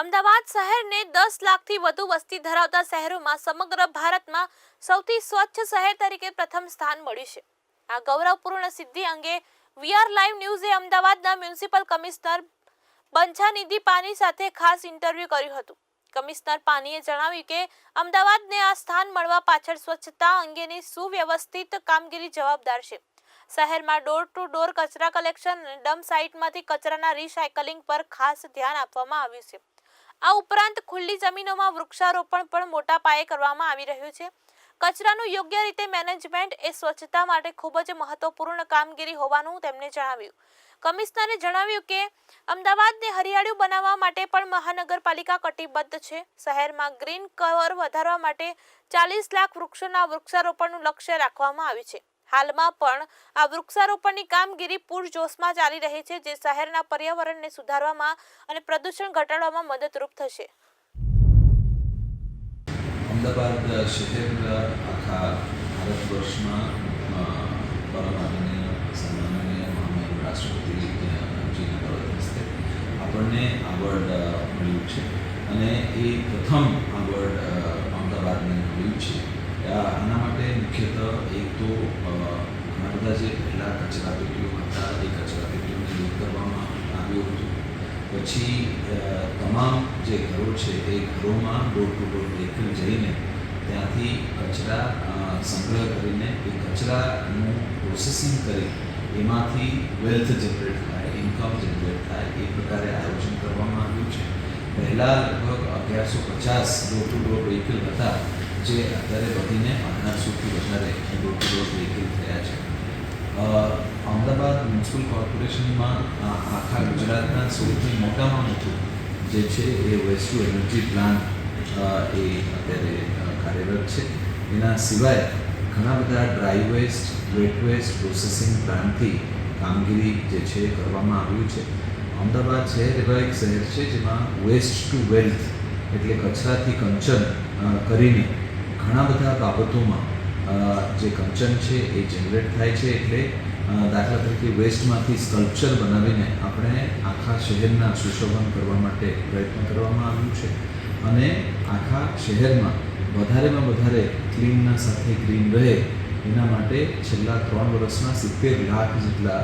અમદાવાદ શહેરને દસ લાખથી વધુ વસ્તી ધરાવતા શહેરોમાં સમગ્ર ભારતમાં સૌથી સ્વચ્છ શહેર તરીકે પ્રથમ સ્થાન મળ્યું છે. આ ગૌરવપૂર્ણ સિદ્ધિ અંગે વીઆર લાઈવ ન્યૂઝે અમદાવાદના મ્યુનિસિપલ કમિશનર બંછાનિધિ પાની સાથે ખાસ ઇન્ટરવ્યૂ કર્યું હતું. કમિશનર પાનીએ જણાવ્યું કે, અમદાવાદને આ સ્થાન મળવા પાછળ સ્વચ્છતા અંગેની સુવ્યવસ્થિત કામગીરી જવાબદાર છે. શહેરમાં ડોર ટુ ડોર કચરા કલેક્શન ડમ્પ સાઇટમાંથી કચરાના રિસાયકલિંગ પર ખાસ ધ્યાન આપવામાં આવ્યું છે. આ ઉપરાંત ખુલ્લી જમીનોમાં વૃક્ષારોપણ પણ મોટા પાયે કરવામાં આવી રહ્યું છે. કચરાનું યોગ્ય રીતે મેનેજમેન્ટ એ સ્વચ્છતા માટે ખૂબ જ મહત્વપૂર્ણ કામગીરી હોવાનું તેમણે જણાવ્યું. કમિશનરે જણાવ્યું કે, અમદાવાદને હરિયાળું બનાવવા માટે પણ મહાનગરપાલિકા કટિબદ્ધ છે. શહેરમાં ગ્રીન કવર વધારવા માટે ચાલીસ લાખ વૃક્ષોના વૃક્ષારોપણનું લક્ષ્ય રાખવામાં આવ્યું છે. હાલમાં પણ આ વૃક્ષારોપણની કામગીરી પૂરજોશમાં ચાલી રહી છે, જે શહેરના પર્યાવરણને સુધારવામાં અને પ્રદૂષણ ઘટાડવામાં મદદરૂપ થશે. અમદાવાદ શહેર આખા ભારત વર્ષમાં પરમ આદરણીય સન્માનનીય મહામહિમ રાષ્ટ્રપતિજીના પર્વત હસ્તે આપણને આવર્ડ મળ્યું છે. અને એ પ્રથમ આવર્ડ અમદાવાદને મળ્યું છે. આના માટે મુખ્યત્વ એક તો ઘણા બધા જે પહેલાં કચરા પેટીઓ હતા, એ કચરા પેટીઓને દૂર કરવામાં આવ્યું હતું. પછી તમામ જે ઘરો છે, એ ઘરોમાં ડોર ટુ ડોર વ્હીકલ જઈને ત્યાંથી કચરા સંગ્રહ કરીને એ કચરાનું પ્રોસેસિંગ કરી એમાંથી વેલ્થ જનરેટ થાય ઇન્કમ જનરેટ થાય, એ પ્રકારે આયોજન કરવામાં આવ્યું છે. પહેલાં લગભગ અગિયારસો પચાસ ડોર ટુ ડોર વ્હીકલ હતા. જે અત્યારે વધીને અઢારસોથી વધારે ડોર ટુ ડોર થયા છે. અમદાવાદ મ્યુનિસિપલ કોર્પોરેશનમાં આખા ગુજરાતના સૌથી મોટામાં મોટું જે છે એ વેસ્ટ એનર્જી પ્લાન્ટ એ અત્યારે કાર્યરત છે. એના સિવાય ઘણા બધા dry waste, wet waste processing પ્લાન્ટથી કામગીરી જે છે કરવામાં આવ્યું છે. અમદાવાદ શહેર એવા એક શહેર છે જેમાં વેસ્ટ ટુ વેલ્થ એટલે કચરાથી કંચન કરીને ઘણા બધા બાબતોમાં જે કંચન છે એ જનરેટ થાય છે એટલે દાખલા તરીકે વેસ્ટમાંથી સ્કલ્પચર બનાવીને આપણે આખા શહેરના સુશોભન કરવા માટે પ્રયત્ન કરવામાં આવ્યું છે. અને આખા શહેરમાં વધારેમાં વધારે ક્લીનના સાથે ગ્રીન રહે, એના માટે છેલ્લા ત્રણ વર્ષમાં સિત્તેર લાખ જેટલા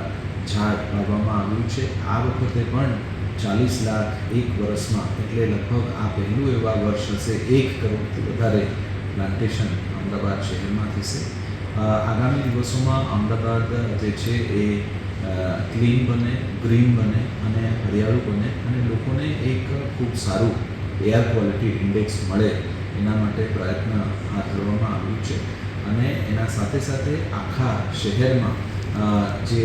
ઝાડ વાવવામાં આવ્યું છે. આ વખતે પણ ચાલીસ લાખ એક વર્ષમાં, એટલે લગભગ આ પહેલું એવા વર્ષ હશે, એક કરોડથી વધારે પ્લાન્ટેશન અમદાવાદ શહેરમાં થશે. આગામી દિવસોમાં અમદાવાદ જે છે એ ક્લીન બને, ગ્રીન બને અને હરિયાળું બને અને લોકોને એક ખૂબ સારું એર ક્વોલિટી ઇન્ડેક્સ મળે એના માટે પ્રયત્ન હાથ ધરવામાં આવ્યું છે. અને એના સાથે સાથે આખા શહેરમાં જે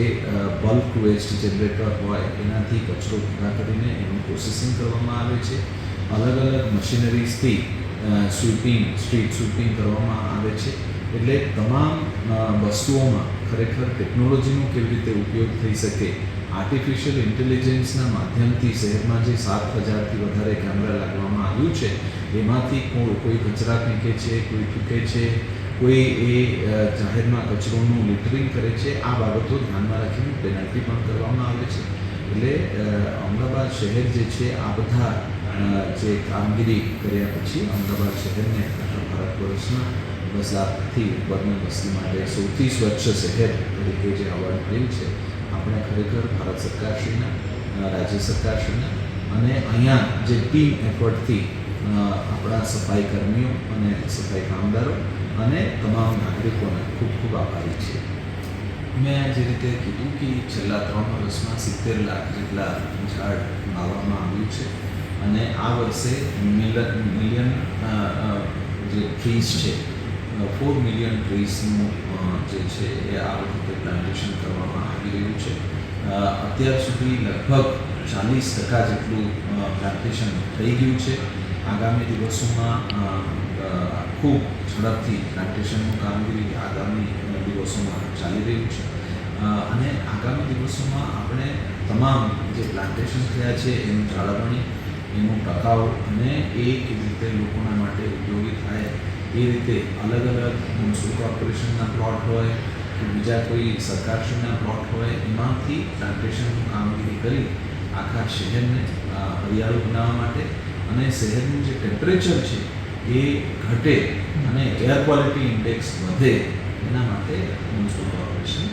બલ્ક વેસ્ટ જનરેટર હોય એનાથી કચરો ભેગા કરીને એનું પ્રોસેસિંગ કરવામાં આવે છે. અલગ અલગ મશીનરીઝથી સ્વીપિંગ સ્ટ્રીટ સ્વીપિંગ કરવામાં આવે છે. એટલે તમામ વસ્તુઓમાં ખરેખર ટેકનોલોજીનો કેવી રીતે ઉપયોગ થઈ શકે? આર્ટિફિશિયલ ઇન્ટેલિજન્સના માધ્યમથી શહેરમાં જે સાત હજારથી વધારે કેમેરા લાગવામાં આવ્યું છે, એમાંથી કોઈ કચરા ફેંકે છે, કોઈ થૂકે છે, કોઈ એ જાહેરમાં કચરોનું લિટરિંગ કરે છે, આ બાબતો ધ્યાનમાં રાખીને પેનલ્ટી પણ કરવામાં આવે છે. એટલે અમદાવાદ શહેર જે છે, આ બધા જે કામગીરી કર્યા પછી અમદાવાદ શહેરને આખા ભારત વર્ષના દસ લાખથી ઉપરની વસ્તી માટે સૌથી સ્વચ્છ શહેર તરીકે જે એવોર્ડ મળ્યું છે, આપણે ખરેખર ભારત સરકારશ્રીના રાજ્ય સરકારશ્રીના અને અહીંયા જે ટીમ એફર્ટથી આપણા સફાઈ કર્મીઓ અને સફાઈ કામદારો અને તમામ નાગરિકોને ખૂબ ખૂબ આભારી છે. મેં જે રીતે કીધું કે છેલ્લા ત્રણ વર્ષમાં સિત્તેર લાખ જેટલા ઝાડ વાવવામાં આવ્યું છે અને આ વર્ષે મિલિયન જે ટ્રીઝ છે ફોર મિલિયન ટ્રીઝનું જે છે એ આ વખતે પ્લાન્ટેશન કરવામાં આવી રહ્યું છે. અત્યાર સુધી લગભગ ચાલીસ ટકા જેટલું પ્લાન્ટેશન થઈ ગયું છે. આગામી દિવસોમાં ખૂબ ઝડપથી પ્લાન્ટેશનનું કામગીરી આગામી દિવસોમાં ચાલી રહ્યું છે. અને આગામી દિવસોમાં આપણે તમામ જે પ્લાન્ટેશન થયા છે, એનું જાળવણી એનું ટકાઉ અને એ કેવી રીતે લોકોના માટે ઉપયોગી થાય, એ રીતે અલગ અલગ મ્યુનિસિપલ કોર્પોરેશનના પ્લોટ હોય કે બીજા કોઈ સરકારશ્રીના પ્લોટ હોય, એમાંથી પ્લાન્ટેશનનું કામગીરી કરી આખા શહેરને હરિયાળું બનાવવા માટે અને શહેરનું જે ટેમ્પરેચર છે એ ઘટે અને એર ક્વોલિટી ઇન્ડેક્સ વધે, એના માટે મ્યુનિસિપલ કોર્પોરેશન